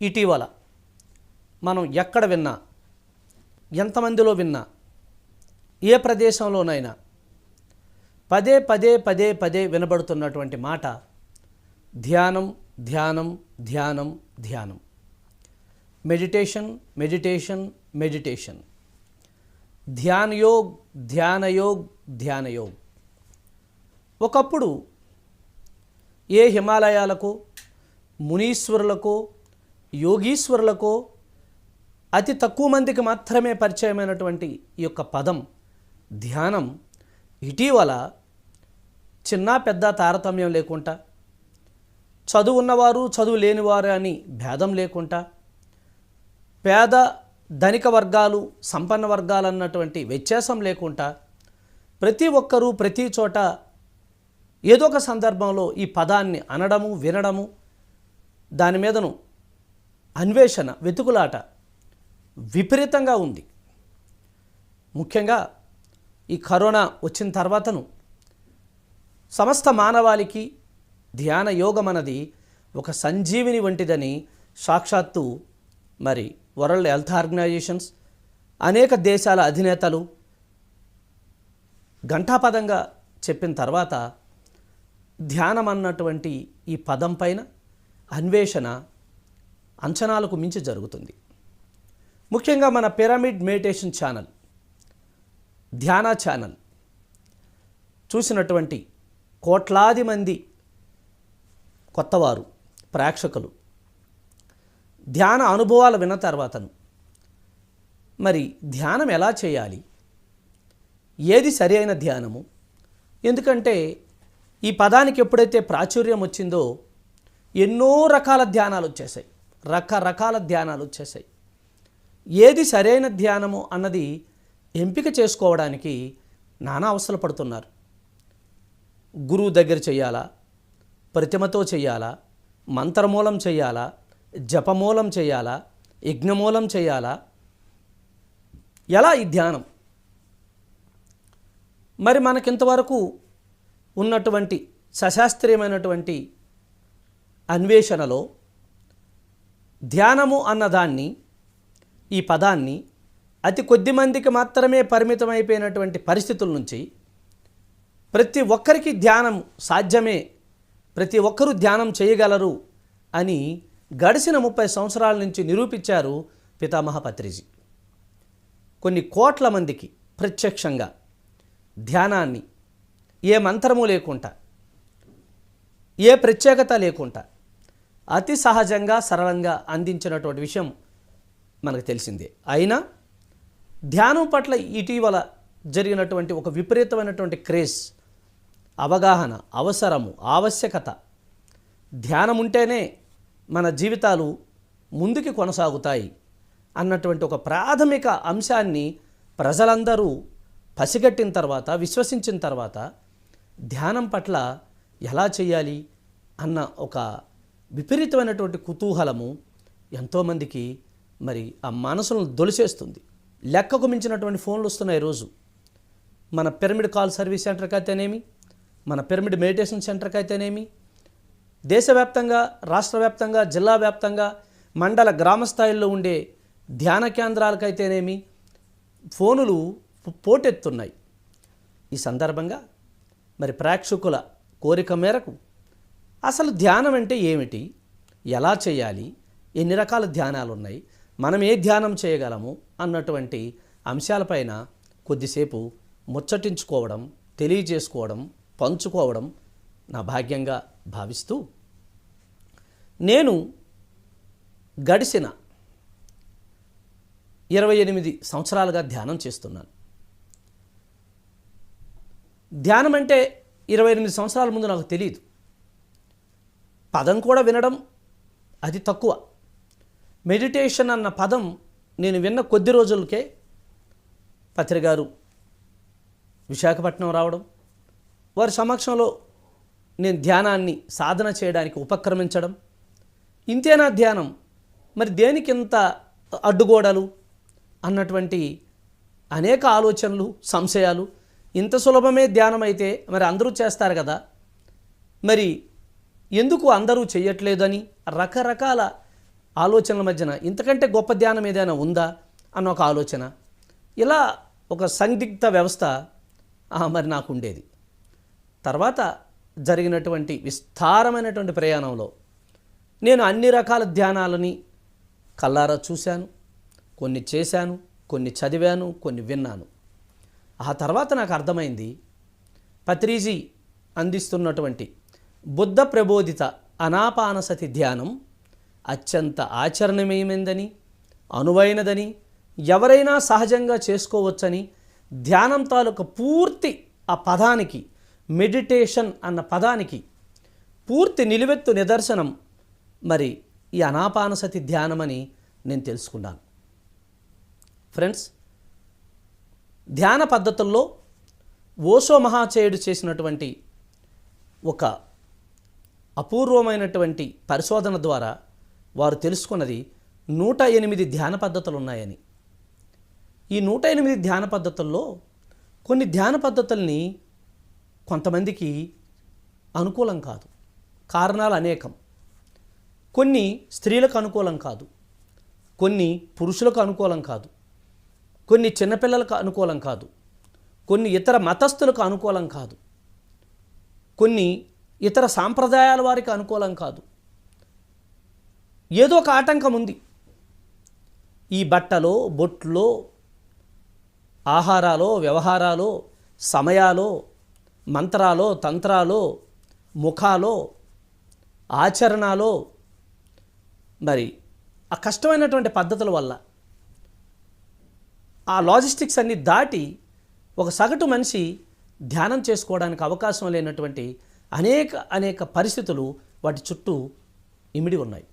ఇటీవల మనం ఎక్కడ విన్నా ఎంతమందిలో విన్నా ఏ ప్రదేశంలోనైనా పదే పదే పదే పదే వినబడుతున్నటువంటి మాట ధ్యానం ధ్యానం ధ్యానం ధ్యానం. Meditation meditation meditation. ధ్యానయోగ్ ధ్యానయోగ్ ధ్యాన యోగ్ ఒకప్పుడు ఏ హిమాలయాలకు మునీశ్వరులకు యోగీశ్వరులకో అతి తక్కువ మందికి మాత్రమే పరిచయమైనటువంటి ఈ యొక్క పదం ధ్యానం ఇటీవల చిన్న పెద్ద తారతమ్యం లేకుండా చదువు ఉన్నవారు చదువు లేనివారు అని భేదం లేకుండా పేద ధనిక వర్గాలు సంపన్న వర్గాలు అన్నటువంటి వ్యత్యాసం లేకుండా ప్రతి ఒక్కరూ ప్రతి చోట ఏదో ఒక సందర్భంలో ఈ పదాన్ని అనడము వినడము దాని మీదను అన్వేషణ వెతుకులాట విపరీతంగా ఉంది. ముఖ్యంగా ఈ కరోనా వచ్చిన తర్వాతను సమస్త మానవాళికి ధ్యాన యోగం అన్నది ఒక సంజీవిని వంటిదని సాక్షాత్తు మరి వరల్డ్ హెల్త్ ఆర్గనైజేషన్స్ అనేక దేశాల అధినేతలు ఘంటాపదంగా చెప్పిన తర్వాత ధ్యానం అన్నటువంటి ఈ పదం పైన అన్వేషణ అంచనాలకు మించి జరుగుతుంది. ముఖ్యంగా మన పిరమిడ్ మెడిటేషన్ ఛానల్ ధ్యాన ఛానల్ చూసినటువంటి కోట్లాది మంది కొత్తవారు ప్రేక్షకులు ధ్యాన అనుభవాలు విన్న తర్వాతను మరి ధ్యానం ఎలా చేయాలి? ఏది సరి అయిన ధ్యానము? ఎందుకంటే ఈ పదానికి ఎప్పుడైతే ప్రాచుర్యం వచ్చిందో ఎన్నో రకాల ధ్యానాలు వచ్చేసాయి. రకరకాల ధ్యానాలు వచ్చేసాయి. ఏది సరైన ధ్యానము అన్నది ఎంపిక చేసుకోవడానికి నానా అవసరం పడుతున్నారు. గురువు దగ్గర చేయాలా? ప్రతిమతో చేయాలా? మంత్రమూలం చేయాలా? జపమూలం చేయాలా? యజ్ఞమూలం చేయాలా? ఎలా ఈ ధ్యానం? మరి మనకింతవరకు ఉన్నటువంటి సశాస్త్రీయమైనటువంటి అన్వేషణలో ధ్యానము అన్నదాన్ని ఈ పదాన్ని అతి కొద్ది మందికి మాత్రమే పరిమితమైపోయినటువంటి పరిస్థితుల నుంచి ప్రతి ఒక్కరికి ధ్యానం సాధ్యమే ప్రతి ఒక్కరూ ధ్యానం చేయగలరు అని గడిచిన ముప్పై సంవత్సరాల నుంచి నిరూపించారు పితామహ పత్రిజీ. కొన్ని కోట్ల మందికి ప్రత్యక్షంగా ధ్యానాన్ని ఏ మంత్రము లేకుండా ఏ ప్రత్యేకత లేకుండా అతి సహజంగా సరళంగా అందించినటువంటి విషయం మనకు తెలిసిందే. అయినా ధ్యానం పట్ల ఇటీవల జరిగినటువంటి ఒక విపరీతమైనటువంటి క్రేజ్ అవగాహన అవసరము ఆవశ్యకత ధ్యానం ఉంటేనే మన జీవితాలు ముందుకి కొనసాగుతాయి అన్నటువంటి ఒక ప్రాథమిక అంశాన్ని ప్రజలందరూ పసిగట్టిన తర్వాత విశ్వసించిన తర్వాత ధ్యానం పట్ల ఎలా చేయాలి అన్న ఒక విపరీతమైనటువంటి కుతూహలము ఎంతోమందికి మరి ఆ మనసులను దొలిసేస్తుంది లెక్కకు మించినటువంటి ఫోన్లు వస్తున్నాయి రోజు. మన పిరమిడ్ కాల్ సర్వీస్ సెంటర్కి అయితేనేమి మన పిరమిడ్ మెడిటేషన్ సెంటర్కి అయితేనేమి దేశవ్యాప్తంగా రాష్ట్ర వ్యాప్తంగా జిల్లా వ్యాప్తంగా మండల గ్రామ స్థాయిల్లో ఉండే ధ్యాన కేంద్రాలకైతేనేమి? ఫోనులు పోటెత్తున్నాయి. ఈ సందర్భంగా మరి ప్రేక్షకుల కోరిక మేరకు అసలు ధ్యానం అంటే ఏమిటి? ఎలా చేయాలి? ఎన్ని రకాల ధ్యానాలు ఉన్నాయి మనం ఏ ధ్యానం చేయగలము? అన్నటువంటి అంశాలపైన కొద్దిసేపు ముచ్చటించుకోవడం తెలియజేసుకోవడం పంచుకోవడం నా భాగ్యంగా భావిస్తూ నేను గడిచిన ఇరవై ఎనిమిది సంవత్సరాలుగా ధ్యానం చేస్తున్నాను. ధ్యానం అంటే ఇరవై ఎనిమిది సంవత్సరాల ముందు నాకు తెలియదు పదం కూడా వినడం అది తక్కువ. మెడిటేషన్ అన్న పదం నేను విన్న కొద్ది రోజులకే పత్రిగారు విశాఖపట్నం రావడం వారి సమక్షంలో నేను ధ్యానాన్ని సాధన చేయడానికి ఉపక్రమించడం ఇంతేనా ధ్యానం? మరి దేనికి ఇంత అడ్డుగోడలు? అన్నటువంటి అనేక ఆలోచనలు సంశయాలు. ఇంత సులభమే ధ్యానం అయితే మరి అందరూ చేస్తారు కదా. మరి ఎందుకు అందరూ చేయట్లేదని రకరకాల ఆలోచనల మధ్యన ఇంతకంటే గొప్ప ధ్యానం ఏదైనా ఉందా అన్న ఒక ఆలోచన. ఇలా ఒక సందిగ్ధ వ్యవస్థ మరి నాకు ఉండేది. తర్వాత జరిగినటువంటి విస్తారమైనటువంటి ప్రయాణంలో నేను అన్ని రకాల ధ్యానాలని కల్లారా చూశాను కొన్ని చేశాను కొన్ని చదివాను కొన్ని విన్నాను. ఆ తర్వాత నాకు అర్థమైంది పత్రిజీ అందిస్తున్నటువంటి బుద్ధ ప్రబోధిత అనాపానసతి ధ్యానం అత్యంత ఆచరణమయమైందని అనువైనదని ఎవరైనా సహజంగా చేసుకోవచ్చని ధ్యానం తాలూకు పూర్తి ఆ పదానికి మెడిటేషన్ అన్న పదానికి పూర్తి నిలువెత్తు నిదర్శనం మరి ఈ అనాపానసతి ధ్యానమని నేను తెలుసుకున్నాను. ఫ్రెండ్స్ ధ్యాన పద్ధతుల్లో ఓషో మహాచయుడు చేసినటువంటి ఒక అపూర్వమైనటువంటి పరిశోధన ద్వారా వారు తెలుసుకున్నది నూట ఎనిమిది ధ్యాన పద్ధతులు ఉన్నాయని ఈ నూట ఎనిమిది ధ్యాన పద్ధతుల్లో కొన్ని ధ్యాన పద్ధతుల్ని కొంతమందికి అనుకూలం కాదు కారణాలు అనేకం. కొన్ని స్త్రీలకు అనుకూలం కాదు కొన్ని పురుషులకు అనుకూలం కాదు కొన్ని చిన్నపిల్లలకు అనుకూలం కాదు కొన్ని ఇతర మతస్థులకు అనుకూలం కాదు కొన్ని ఇతర సాంప్రదాయాల వారికి అనుకూలం కాదు. ఏదో ఒక ఆటంకం ఉంది. ఈ బట్టలో బొట్లో ఆహారాలో వ్యవహారాలో సమయాలో మంత్రాలో తంత్రాలో ముఖాలో ఆచరణలో మరి ఆ కష్టమైనటువంటి పద్ధతుల వల్ల ఆ లాజిస్టిక్స్ అన్ని దాటి ఒక సగటు మనిషి ధ్యానం చేసుకోవడానికి అవకాశం లేనటువంటి అనేక అనేక పరిస్థితులు వాటి చుట్టూ ఇమిడి ఉన్నాయి.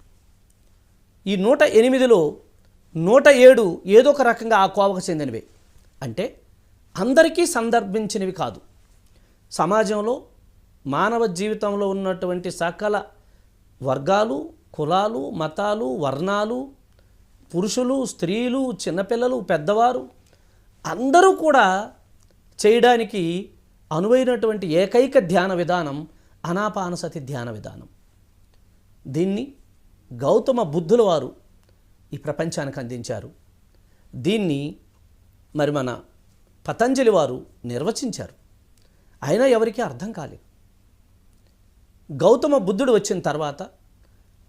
ఈ నూట ఎనిమిదిలో నూట ఏడు ఏదో ఒక రకంగా ఆ కోవకు చెందినవే. అంటే అందరికీ సందర్భించినవి కాదు. సమాజంలో మానవ జీవితంలో ఉన్నటువంటి సకల వర్గాలు కులాలు మతాలు వర్ణాలు పురుషులు స్త్రీలు చిన్నపిల్లలు పెద్దవారు అందరూ కూడా చేయడానికి అనువైనటువంటి ఏకైక ధ్యాన విధానం అనాపానసతి ధ్యాన విధానం. దీన్ని గౌతమ బుద్ధుల వారు ఈ ప్రపంచానికి అందించారు. దీన్ని మరి మన పతంజలి వారు నిర్వచించారు. అయినా ఎవరికీ అర్థం కాలేదు. గౌతమ బుద్ధుడు వచ్చిన తర్వాత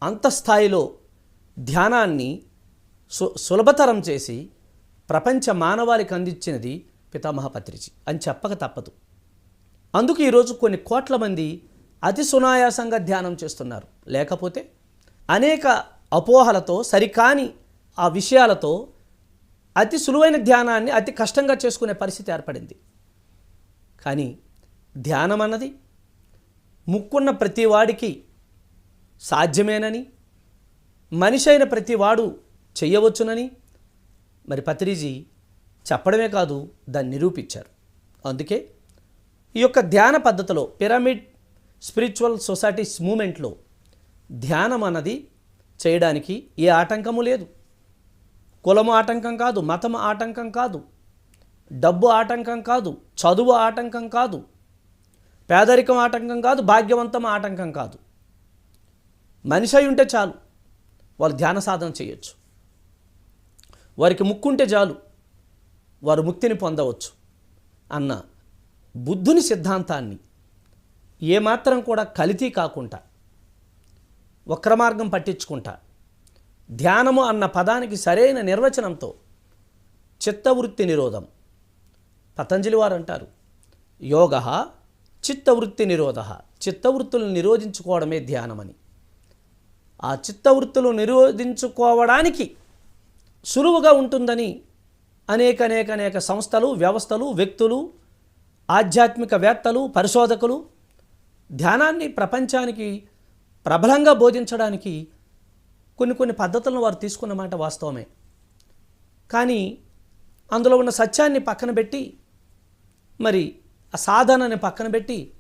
అంతస్థాయిలో ధ్యానాన్ని సు సులభతరం చేసి ప్రపంచ మానవాళికి అందించినది పితామహపత్రిజీ అని చెప్పక తప్పదు. అందుకు ఈరోజు కొన్ని కోట్ల మంది అతి సునాయాసంగా ధ్యానం చేస్తున్నారు. లేకపోతే అనేక అపోహలతో సరికాని ఆ విషయాలతో అతి సులువైన ధ్యానాన్ని అతి కష్టంగా చేసుకునే పరిస్థితి ఏర్పడింది. కానీ ధ్యానం అన్నది ముక్కున్న ప్రతివాడికి సాధ్యమేనని మనిషి అయిన ప్రతివాడు చెయ్యవచ్చునని మరి పత్రిజీ చెప్పడమే కాదు దాన్ని నిరూపించారు. అందుకే ఈ యొక్క ధ్యాన పద్ధతిలో పిరమిడ్ స్పిరిచువల్ సొసైటీస్ మూమెంట్లో ధ్యానం అన్నది చేయడానికి ఏ ఆటంకము లేదు. కులము ఆటంకం కాదు మతం ఆటంకం కాదు డబ్బు ఆటంకం కాదు చదువు ఆటంకం కాదు పేదరికం ఆటంకం కాదు భాగ్యవంతం ఆటంకం కాదు. మనిషి అయి ఉంటే చాలు వాళ్ళు ధ్యాన సాధన చేయొచ్చు. వారికి ముక్కుంటే చాలు వారు ముక్తిని పొందవచ్చు అన్న బుద్ధుని సిద్ధాంతాన్ని ఏమాత్రం కూడా కలితీ కాకుండా వక్రమార్గం పట్టించుకుంటా ధ్యానము అన్న పదానికి సరైన నిర్వచనంతో చిత్తవృత్తి నిరోధం. పతంజలి వారు అంటారు యోగ చిత్తవృత్తి నిరోధ. చిత్తవృత్తులను నిరోధించుకోవడమే ధ్యానమని. ఆ చిత్తవృత్తులు నిరోధించుకోవడానికి సులువుగా ఉంటుందని అనేక అనేక అనేక సంస్థలు వ్యవస్థలు వ్యక్తులు ఆధ్యాత్మికవేత్తలు పరిశోధకులు ధ్యానాన్ని ప్రపంచానికి ప్రబలంగా బోధించడానికి కొన్ని కొన్ని పద్ధతులను వారు తీసుకున్న మాట వాస్తవమే. కానీ అందులో ఉన్న సత్యాన్ని పక్కన పెట్టి మరి ఆ సాధనని పక్కన పెట్టి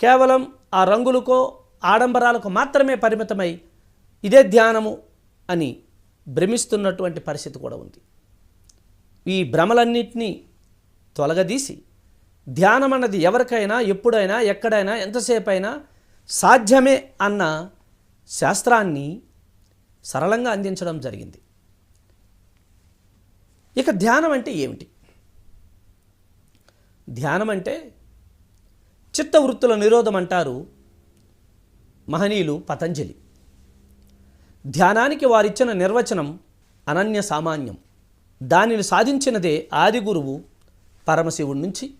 కేవలం ఆ రంగులకో ఆడంబరాలకు మాత్రమే పరిమితమై ఇదే ధ్యానము అని భ్రమిస్తున్నటువంటి పరిస్థితి కూడా ఉంది. ఈ భ్రమలన్నింటినీ తొలగదీసి ధ్యానం అన్నది ఎవరికైనా ఎప్పుడైనా ఎక్కడైనా ఎంతసేపు అయినా సాధ్యమే అన్న శాస్త్రాన్ని సరళంగా అందించడం జరిగింది. ఇక ధ్యానం అంటే ఏమిటి? ధ్యానం అంటే చిత్తవృత్తుల నిరోధం అంటారు మహనీయులు పతంజలి. ధ్యానానికి వారిచ్చిన నిర్వచనం అనన్య సామాన్యం. దానిని సాధించినదే ఆదిగురువు పరమశివుడి నుంచి.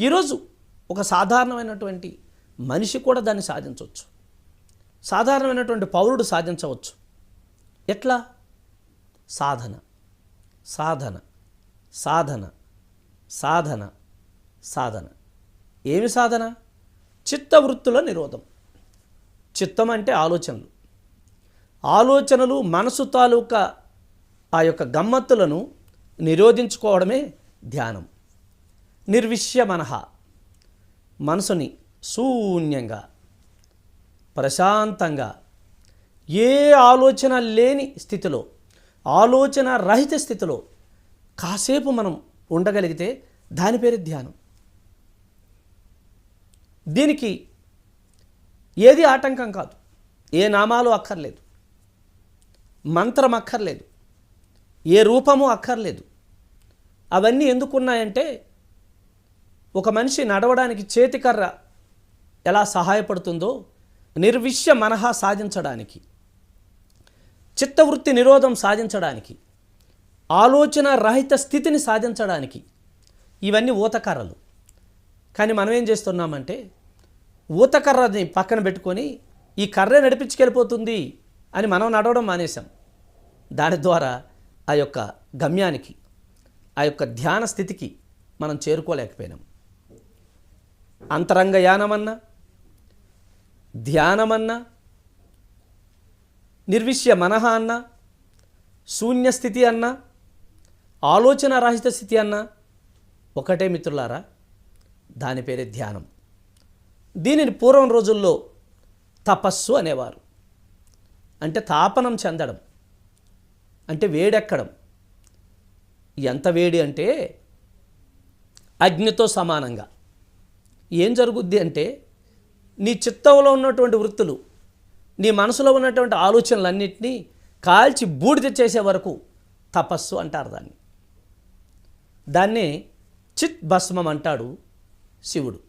ఈరోజు ఒక సాధారణమైనటువంటి మనిషి కూడా దాన్ని సాధించవచ్చు. సాధారణమైనటువంటి పౌరుడు సాధించవచ్చు. ఎట్లా? సాధన సాధన సాధన సాధన సాధన. ఏమి సాధన? చిత్తవృత్తుల నిరోధం. చిత్తం అంటే ఆలోచనలు. ఆలోచనలు మనసు తాలూకా ఆ యొక్క గమ్మత్తులను నిరోధించుకోవడమే ధ్యానం. నిర్విష్య మనహ మనసుని శూన్యంగా ప్రశాంతంగా ఏ ఆలోచన లేని స్థితిలో ఆలోచన రహిత స్థితిలో కాసేపు మనం ఉండగలిగితే దాని పేరు ధ్యానం. దీనికి ఏది ఆటంకం కాదు. ఏ నామాలు అక్కర్లేదు. మంత్రం అక్కర్లేదు. ఏ రూపము అక్కర్లేదు. అవన్నీ ఎందుకున్నాయంటే ఒక మనిషి నడవడానికి చేతికర్ర ఎలా సహాయపడుతుందో నిర్విష్య మనహ సాధించడానికి చిత్తవృత్తి నిరోధం సాధించడానికి ఆలోచన రహిత స్థితిని సాధించడానికి ఇవన్నీ ఊతకర్రలు. కానీ మనం ఏం చేస్తున్నామంటే ఊతకర్రని పక్కన పెట్టుకొని ఈ కర్ర నడిపించుకెళ్ళిపోతుంది అని మనం నడవడం మానేశాం. దాని ద్వారా ఆ యొక్క గమ్యానికి ఆ యొక్క ధ్యాన స్థితికి మనం చేరుకోలేకపోయినాం. అంతరంగ యానమన్నా ధ్యానమన్నా నిర్విష్య మనహ అన్నా శూన్యస్థితి అన్నా ఆలోచన రహిత స్థితి అన్నా ఒకటే మిత్రులారా దాని పేరే ధ్యానం. దీనిని పూర్వం రోజుల్లో తపస్సు అనేవారు. అంటే తాపనం చెందడం అంటే వేడెక్కడం. ఎంత వేడి అంటే అగ్నితో సమానంగా. ఏం జరుగుద్ది అంటే నీ చిత్తంలో ఉన్నటువంటి వృత్తులు నీ మనసులో ఉన్నటువంటి ఆలోచనలన్నింటినీ కాల్చి బూడిద చేసే వరకు తపస్సు అంటారు దాన్ని. దాన్నే చిత్ భస్మం అంటాడు శివుడు.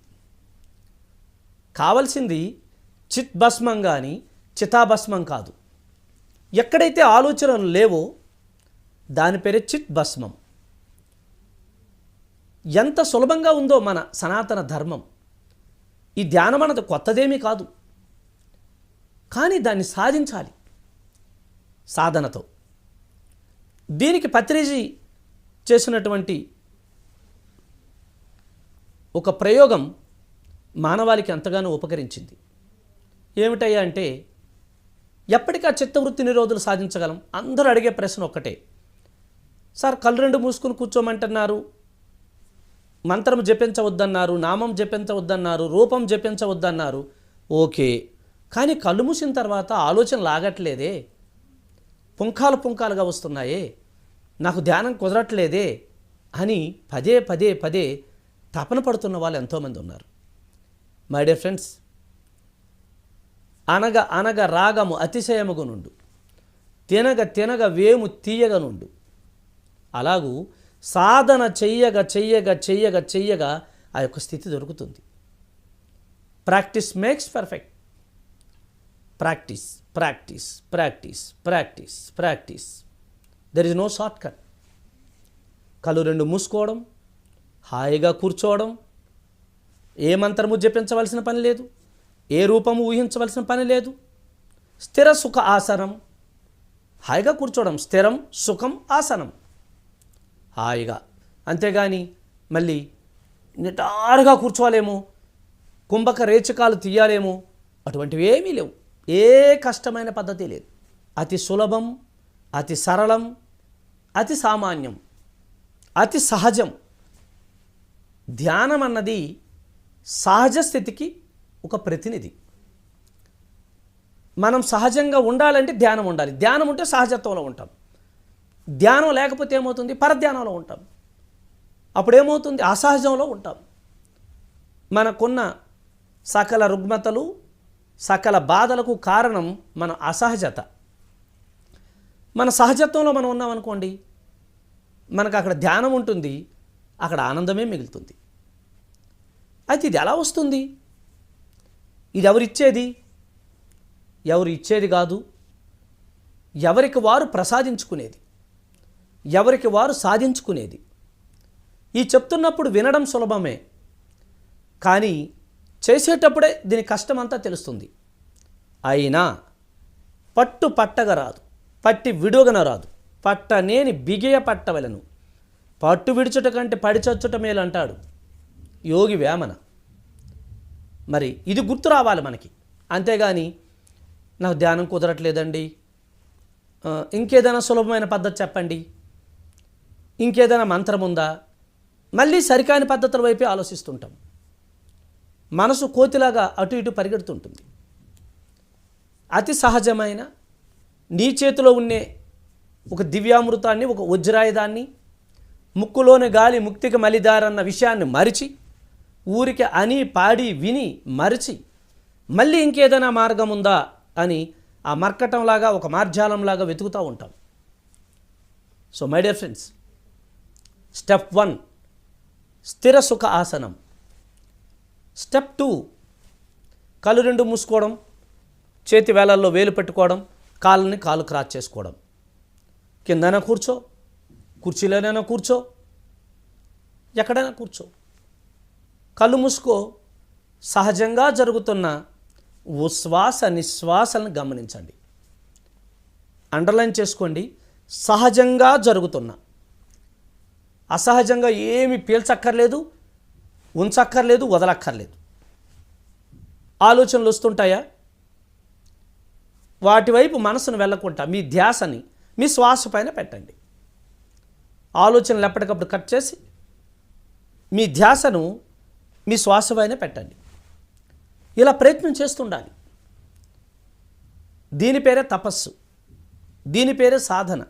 కావలసింది చిత్ భస్మం కానీ చితాభస్మం కాదు. ఎక్కడైతే ఆలోచనలు లేవో దాని పేరే చిత్ భస్మం. ఎంత సులభంగా ఉందో మన సనాతన ధర్మం. ఈ ధ్యానం అన్నది కొత్తదేమీ కాదు. కానీ దాన్ని సాధించాలి సాధనతో. దీనికి పత్రిజీ చేసినటువంటి ఒక ప్రయోగం మానవాళికి ఎంతగానో ఉపకరించింది. ఏమిటయ్యా అంటే ఎప్పటికీ ఆ చిత్తవృత్తి నిరోధులు సాధించగలం? అందరూ అడిగే ప్రశ్న ఒక్కటే. సార్ కళ్ళు రెండు మూసుకుని కూర్చోమంటున్నారు. మంత్రం జపించవద్దన్నారు నామం జపించవద్దన్నారు రూపం జపించవద్దన్నారు. ఓకే. కానీ కళ్ళు మూసిన తర్వాత ఆలోచన లాగట్లేదే. పుంఖాలు పుంఖాలుగా వస్తున్నాయే. నాకు ధ్యానం కుదరట్లేదే అని పదే పదే పదే తపన పడుతున్న వాళ్ళు ఎంతోమంది ఉన్నారు. మై డియర్ ఫ్రెండ్స్ అనగ అనగ రాగము అతిశయముగు నుండు తినగ తినగ వేము తీయగా నుండు అలాగూ సాధన చెయ్యగా చెయ్యగా చెయ్యగా చెయ్యగా ఆ యొక్క స్థితి దొరుకుతుంది. Practice makes perfect practice practice practice practice practice there is no short cut కళ్ళు రెండు మూసుకోవడం హాయిగా కూర్చోవడం ఏ మంత్రము జపించవలసిన పని లేదు ఏ రూపము ఊహించవలసిన పని లేదు. స్థిర సుఖ ఆసనం హాయిగా కూర్చోవడం స్థిరం సుఖం ఆసనం. హాయిగా. అంతేగాని మళ్ళీ నిటారుగా కూర్చోలేము కుంభక రేచకాలు తీయాలేము అటువంటివి ఏమీ లేవు. ఏ కష్టమైన పద్ధతి లేదు. అతి సులభం అతి సరళం అతి సామాన్యం అతి సహజం. ధ్యానం అన్నది సహజ స్థితికి ఒక ప్రతినిధి. మనం సహజంగా ఉండాలంటే ధ్యానం ఉండాలి. ధ్యానం ఉంటే సహజత్వంలో ఉంటాం. ధ్యానం లేకపోతే ఏమవుతుంది? పరధ్యానంలో ఉంటాం. అప్పుడు ఏమవుతుంది అసహజంలో ఉంటాం. మనకున్న సకల రుగ్మతలు సకల బాధలకు కారణం మన అసహజత. మన సహజత్వంలో మనం ఉన్నాం అనుకోండి మనకు అక్కడ ధ్యానం ఉంటుంది అక్కడ ఆనందమే మిగులుతుంది. అయితే ఇది ఎలా వస్తుంది? ఇది ఎవరిచ్చేది ఎవరు ఇచ్చేది కాదు. ఎవరికి వారు ప్రసాదించుకునేది? ఎవరికి వారు సాధించుకునేది. ఈ చెప్తున్నప్పుడు వినడం సులభమే కానీ చేసేటప్పుడే దీని కష్టమంతా తెలుస్తుంది. అయినా పట్టు పట్టగా రాదు పట్టి విడువగన రాదు పట్టనేని బిగియ పట్టవలను. పట్టు విడుచుట కంటే పడిచచ్చుట మేలు అంటాడు యోగి వేమన. మరి ఇది గుర్తు రావాలి మనకి. అంతేగాని నాకు ధ్యానం కుదరట్లేదండి. ఇంకేదైనా సులభమైన పద్ధతి చెప్పండి. ఇంకేదైనా మంత్రం ఉందా? మళ్ళీ సరికాని పద్ధతుల వైపే ఆలోచిస్తుంటాం. మనసు కోతిలాగా అటు ఇటు పరిగెడుతుంటుంది. అతి సహజమైన నీ చేతిలో ఉండే ఒక దివ్యామృతాన్ని ఒక వజ్రాయుధాన్ని ముక్కులోని గాలి ముక్తికి మలిదారన్న విషయాన్ని మరిచి ఊరికి అని పాడి విని మరిచి మళ్ళీ ఇంకేదైనా మార్గం ఉందా అని ఆ మర్కటంలాగా ఒక మార్జాలంలాగా వెతుకుతూ ఉంటాం. So my dear friends step one స్థిర సుఖ ఆసనం. స్టెప్ టూ కళ్ళు రెండు మూసుకోవడం చేతి వేలల్లో వేలు పెట్టుకోవడం కాళ్ళని కాలు క్రాచ్ చేసుకోవడం. కిందైనా కూర్చో కుర్చీలోనైనా కూర్చో ఎక్కడైనా కూర్చో. కళ్ళు మూసుకో సహజంగా జరుగుతున్న ఉశ్వాస నిశ్వాసాలను గమనించండి. అండర్లైన్ చేసుకోండి సహజంగా జరుగుతున్న అసహజంగా ఏమి పీల్చక్కర్లేదు ఉంచక్కర్లేదు వదలక్కర్లేదు. ఆలోచనలు వస్తుంటాయా? వాటి వైపు మనసును వెళ్ళకుండా మీ ధ్యాసని మీ శ్వాస పైన పెట్టండి. ఆలోచనలు ఎప్పటికప్పుడు కట్ చేసి మీ ధ్యాసను మీ శ్వాస పైన పెట్టండి. ఇలా ప్రయత్నం చేస్తుండాలి. దీని పేరే తపస్సు దీని పేరే సాధన.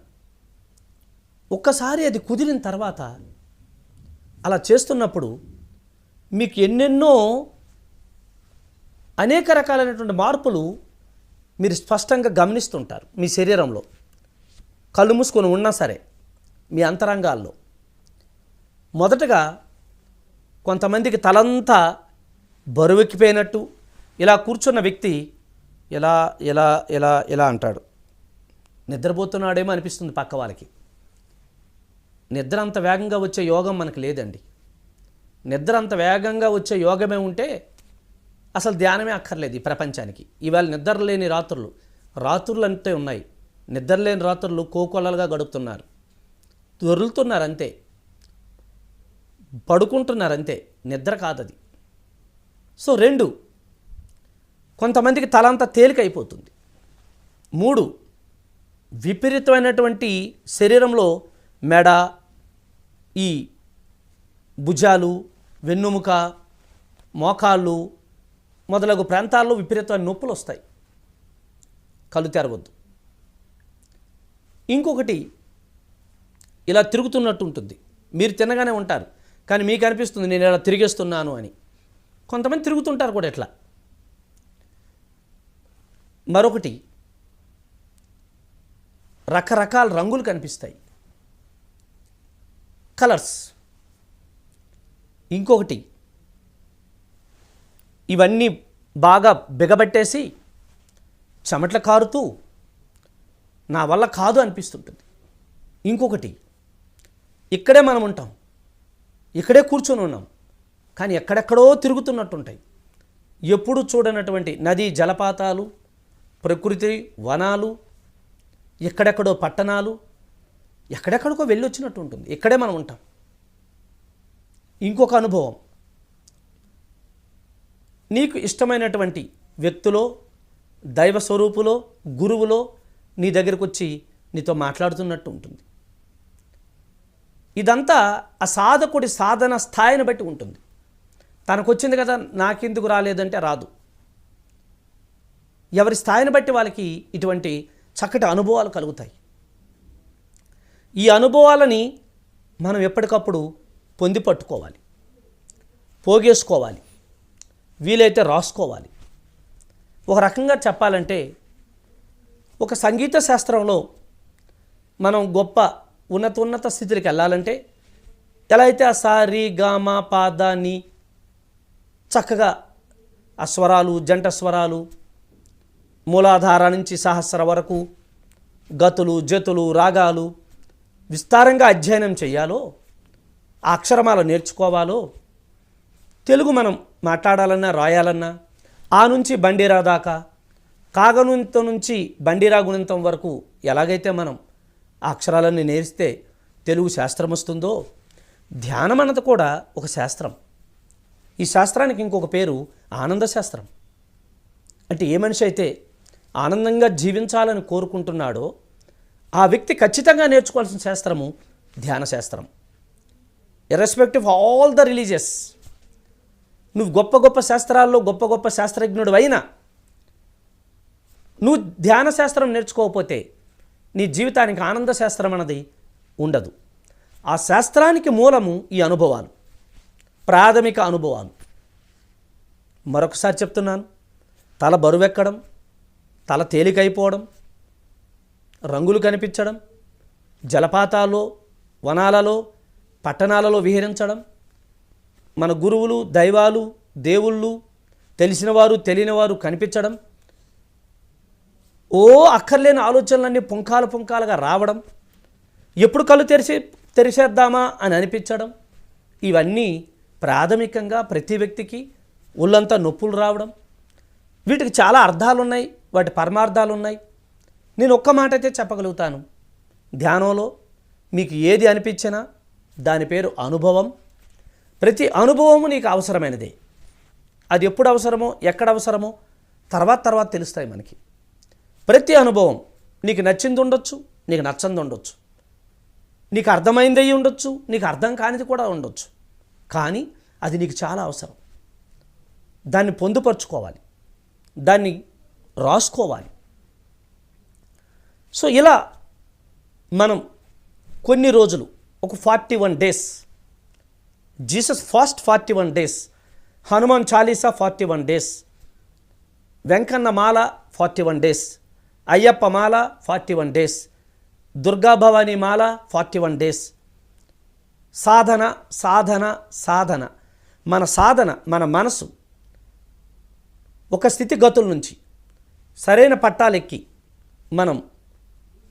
ఒక్కసారి అది కుదిరిన తర్వాత అలా చేస్తున్నప్పుడు మీకు ఎన్నెన్నో అనేక రకాలైనటువంటి మార్పులు మీరు స్పష్టంగా గమనిస్తుంటారు మీ శరీరంలో. కళ్ళు మూసుకొని ఉన్నా సరే మీ అంతరంగాల్లో. మొదటగా కొంతమందికి తలంతా బరువెక్కిపోయినట్టు ఇలా కూర్చున్న వ్యక్తి ఇలా ఇలా ఇలా ఇలా అంటాడు. నిద్రపోతున్నాడేమో అనిపిస్తుంది పక్క వాళ్ళకి. నిద్ర అంత వేగంగా వచ్చే యోగం మనకు లేదండి. నిద్ర అంత వేగంగా వచ్చే యోగమే ఉంటే అసలు ధ్యానమే అక్కర్లేదు ఈ ప్రపంచానికి. ఇవాళ నిద్ర లేని రాత్రులు రాత్రులు అంతే ఉన్నాయి. నిద్ర లేని రాత్రులు కోకొల్లలుగా గడుపుతున్నారు. దొరులుతున్నారు అంతే పడుకుంటున్నారు అంతే నిద్ర కాదది. సో రెండు కొంతమందికి తలంతా తేలికైపోతుంది. మూడు విపరీతమైనటువంటి శరీరంలో మెడ ఈ భుజాలు వెన్నుముక మోకాళ్ళు మొదలగు ప్రాంతాల్లో విపరీతమైన నొప్పులు వస్తాయి కళ్ళు తెరవద్దు. ఇంకొకటి ఇలా తిరుగుతున్నట్టు ఉంటుంది. మీరు తినగానే ఉంటారు. కానీ మీకు అనిపిస్తుంది నేను ఇలా తిరిగేస్తున్నాను అని. కొంతమంది తిరుగుతుంటారు కూడా ఇట్లా. మరొకటి రకరకాల రంగులు కనిపిస్తాయి. కలర్స్. ఇంకొకటి ఇవన్నీ బాగా బిగబట్టేసి చెమట్ల కారుతూ నా వల్ల కాదు అనిపిస్తుంటుంది. ఇంకొకటి ఇక్కడే మనం ఉంటాం. ఇక్కడే కూర్చొని ఉన్నాం. కానీ ఎక్కడెక్కడో తిరుగుతున్నట్టుంటాయి. ఎప్పుడు చూడనటువంటి నదీ జలపాతాలు ప్రకృతి వనాలు ఎక్కడెక్కడో పట్టణాలు ఎక్కడెక్కడికో వెళ్ళి వచ్చినట్టు ఉంటుంది. ఇక్కడే మనం ఉంటాం. ఇంకొక అనుభవం. నీకు ఇష్టమైనటువంటి వ్యక్తులో దైవ స్వరూపులో గురువులో నీ దగ్గరకు వచ్చి నీతో మాట్లాడుతున్నట్టు ఉంటుంది. ఇదంతా ఆ సాధకుడి సాధన స్థాయిని బట్టి ఉంటుంది. తనకు వచ్చింది కదా నాకెందుకు రాలేదంటే రాదు. ఎవరి స్థాయిని బట్టి వాళ్ళకి ఇటువంటి చక్కటి అనుభవాలు కలుగుతాయి. ఈ అనుభవాలని మనం ఎప్పటికప్పుడు పొంది పట్టుకోవాలి పోగేసుకోవాలి వీలైతే రాసుకోవాలి. ఒక రకంగా చెప్పాలంటే ఒక సంగీత శాస్త్రంలో మనం గొప్ప ఉన్నత ఉన్నత స్థితికి వెళ్ళాలంటే ఎలా అయితే ఆ సారి గామ పాదాన్ని మా చక్కగా ఆ స్వరాలు జంట స్వరాలు మూలాధార నుంచి సహస్ర వరకు గతులు జతులు రాగాలు విస్తారంగా అధ్యయనం చేయాలో ఆ అక్షరమాలు నేర్చుకోవాలో? తెలుగు మనం మాట్లాడాలన్నా రాయాలన్నా ఆ నుంచి బండిరా దాకా కాగనుంత నుంచి బండిరా గుణింతం వరకు ఎలాగైతే మనం ఆ అక్షరాలన్నీ నేర్స్తే తెలుగు శాస్త్రం వస్తుందో ధ్యానం అన్నది కూడా ఒక శాస్త్రం. ఈ శాస్త్రానికి ఇంకొక పేరు ఆనంద శాస్త్రం. అంటే ఏ మనిషి అయితే ఆనందంగా జీవించాలని కోరుకుంటున్నాడో ఆ వ్యక్తి ఖచ్చితంగా నేర్చుకోవాల్సిన శాస్త్రము ధ్యాన శాస్త్రం. ఇర్రెస్పెక్టివ్ ఆల్ ద రిలీజియస్ నువ్వు గొప్ప గొప్ప శాస్త్రాల్లో గొప్ప గొప్ప శాస్త్రజ్ఞుడు అయినా నువ్వు ధ్యాన శాస్త్రం నేర్చుకోకపోతే నీ జీవితానికి ఆనంద శాస్త్రం అన్నది ఉండదు. ఆ శాస్త్రానికి మూలము ఈ అనుభవాలు ప్రాథమిక అనుభవాలు. మరొకసారి చెప్తున్నాను తల బరువెక్కడం తల తేలికైపోవడం రంగులు కనిపించడం జలపాతాల్లో వనాలలో పట్టణాలలో విహరించడం మన గురువులు దైవాలు దేవుళ్ళు తెలిసినవారు తెలియనివారు కనిపించడం ఓ అక్కర్లేని ఆలోచనలన్నీ పుంకాలు పుంకాలుగా రావడం ఎప్పుడు కళ్ళు తెరిచి తెరిచేద్దామా అని అనిపించడం ఇవన్నీ ప్రాథమికంగా ప్రతి వ్యక్తికి ఒళ్ళంతా నొప్పులు రావడం వీటికి చాలా అర్థాలున్నాయి వాటి పరమార్థాలు ఉన్నాయి నేను ఒక్క మాట అయితే చెప్పగలుగుతాను. ధ్యానంలో మీకు ఏది అనిపించినా దాని పేరు అనుభవం. ప్రతి అనుభవము నీకు అవసరమైనదే. అది ఎప్పుడు అవసరమో ఎక్కడ అవసరమో తర్వాత తర్వాత తెలుస్తాయి మనకి. ప్రతి అనుభవం నీకు నచ్చింది ఉండొచ్చు నీకు నచ్చంది ఉండొచ్చు. నీకు అర్థమైంది అయ్యి ఉండొచ్చు నీకు అర్థం కానిది కూడా ఉండొచ్చు. కానీ అది నీకు చాలా అవసరం. దాన్ని పొందుపరుచుకోవాలి. దాన్ని రాసుకోవాలి. సో ఇలా మనం కొన్ని రోజులు ఒక forty one days Jesus fast forty one days Hanuman Chalisa forty one days Venkanna మాల ఫార్టీ వన్ డేస్ అయ్యప్ప మాల ఫార్టీ వన్ డేస్ దుర్గాభవానీ మాల ఫార్టీ వన్ డేస్ సాధన సాధన సాధన. మన సాధన మన మనసు ఒక స్థితిగతుల నుంచి సరైన పట్టాలెక్కి మనం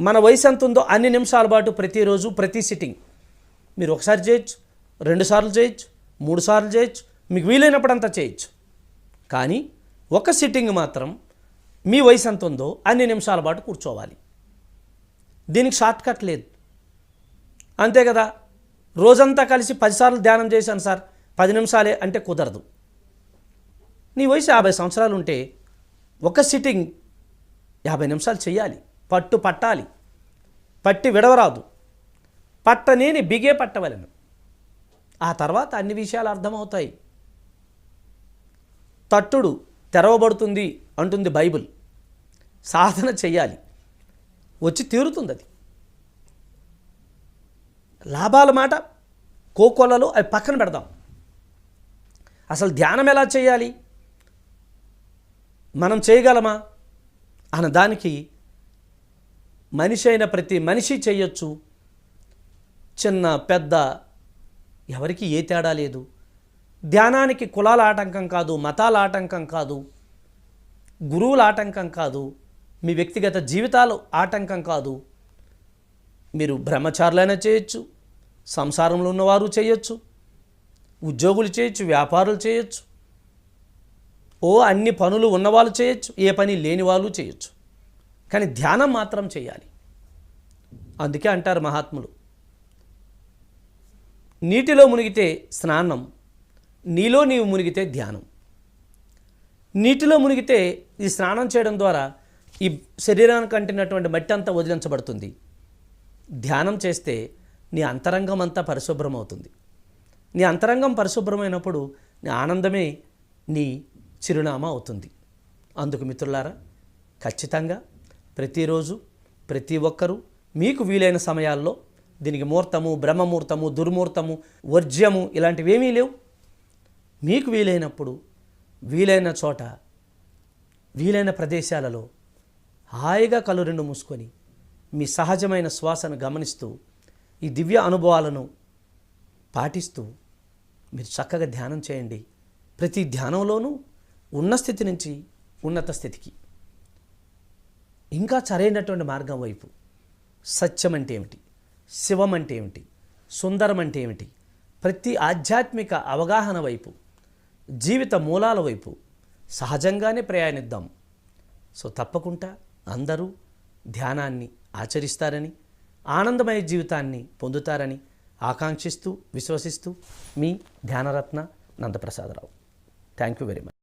మన వయసు ఎంత ఉందో అన్ని నిమిషాల పాటు ప్రతిరోజు ప్రతి సిట్టింగ్ మీరు ఒకసారి చేయొచ్చు రెండుసార్లు చేయొచ్చు మూడు సార్లు చేయొచ్చు మీకు వీలైనప్పుడు అంతా చేయొచ్చు. కానీ ఒక సిట్టింగ్ మాత్రం మీ వయసు ఎంత ఉందో అన్ని నిమిషాల పాటు కూర్చోవాలి. దీనికి షార్ట్ కట్ లేదు. అంతే కదా? రోజంతా కలిసి పదిసార్లు ధ్యానం చేశాను సార్. పది నిమిషాలే అంటే కుదరదు. నీ వయసు యాభై సంవత్సరాలు ఉంటే ఒక సిట్టింగ్ యాభై నిమిషాలు చేయాలి పట్టు పట్టాలి. పట్టి విడవరాదు. పట్టనేని బిగే పట్టవలను. ఆ తర్వాత అన్ని విషయాలు అర్థమవుతాయి. తట్టుడు తెరవబడుతుంది అంటుంది బైబిల్. సాధన చెయ్యాలి. వచ్చి తీరుతుంది అది లాభాల మాట కోకొలలో అవి పక్కన పెడదాం. అసలు ధ్యానం ఎలా చేయాలి మనం చేయగలమా? అన్న దానికి మనిషి అయిన ప్రతి మనిషి చేయొచ్చు. చిన్న పెద్ద ఎవరికి ఏ తేడా లేదు. ధ్యానానికి కులాల ఆటంకం కాదు మతాల ఆటంకం కాదు గురువుల ఆటంకం కాదు మీ వ్యక్తిగత జీవితాలు ఆటంకం కాదు. మీరు బ్రహ్మచారులైనా చేయొచ్చు సంసారంలో ఉన్నవారు చేయొచ్చు ఉద్యోగులు చేయొచ్చు వ్యాపారులు చేయొచ్చు. ఓ అన్ని పనులు ఉన్నవాళ్ళు చేయొచ్చు ఏ పని లేని వాళ్ళు చేయొచ్చు. కానీ ధ్యానం మాత్రం చేయాలి. అందుకే అంటారు మహాత్ములు. నీటిలో మునిగితే స్నానం నీలో నీవు మునిగితే ధ్యానం. నీటిలో మునిగితే ఈ స్నానం చేయడం ద్వారా ఈ శరీరానికి అంటినటువంటి మట్టి అంతా వదిలించబడుతుంది. ధ్యానం చేస్తే నీ అంతరంగం అంతా పరిశుభ్రం అవుతుంది నీ అంతరంగం పరిశుభ్రమైనప్పుడు నీ ఆనందమే నీ చిరునామా అవుతుంది. అందుకు మిత్రులారా ఖచ్చితంగా ప్రతిరోజు ప్రతి ఒక్కరూ మీకు వీలైన సమయాల్లో దీనికి ముహూర్తము బ్రహ్మముహూర్తము దుర్ముహూర్తము వర్జ్యము ఇలాంటివి ఏమీ లేవు. మీకు వీలైనప్పుడు వీలైన చోట వీలైన ప్రదేశాలలో హాయిగా కళ్ళు రెండు మూసుకొని మీ సహజమైన శ్వాసను గమనిస్తూ ఈ దివ్య అనుభవాలను పాటిస్తూ మీరు చక్కగా ధ్యానం చేయండి. ప్రతి ధ్యానంలోనూ ఉన్న స్థితి నుంచి ఉన్నత స్థితికి. ఇంకా సరైనటువంటి మార్గం వైపు సత్యం అంటే ఏమిటి? శివం అంటే ఏమిటి? సుందరం అంటే ఏమిటి? ప్రతి ఆధ్యాత్మిక అవగాహన వైపు జీవిత మూలాల వైపు సహజంగానే ప్రయాణిద్దాం. సో తప్పకుండా అందరూ ధ్యానాన్ని ఆచరిస్తారని ఆనందమయ జీవితాన్ని పొందుతారని ఆకాంక్షిస్తూ విశ్వసిస్తూ మీ Dhyanaratna Nandaprasadarao. Thank you very much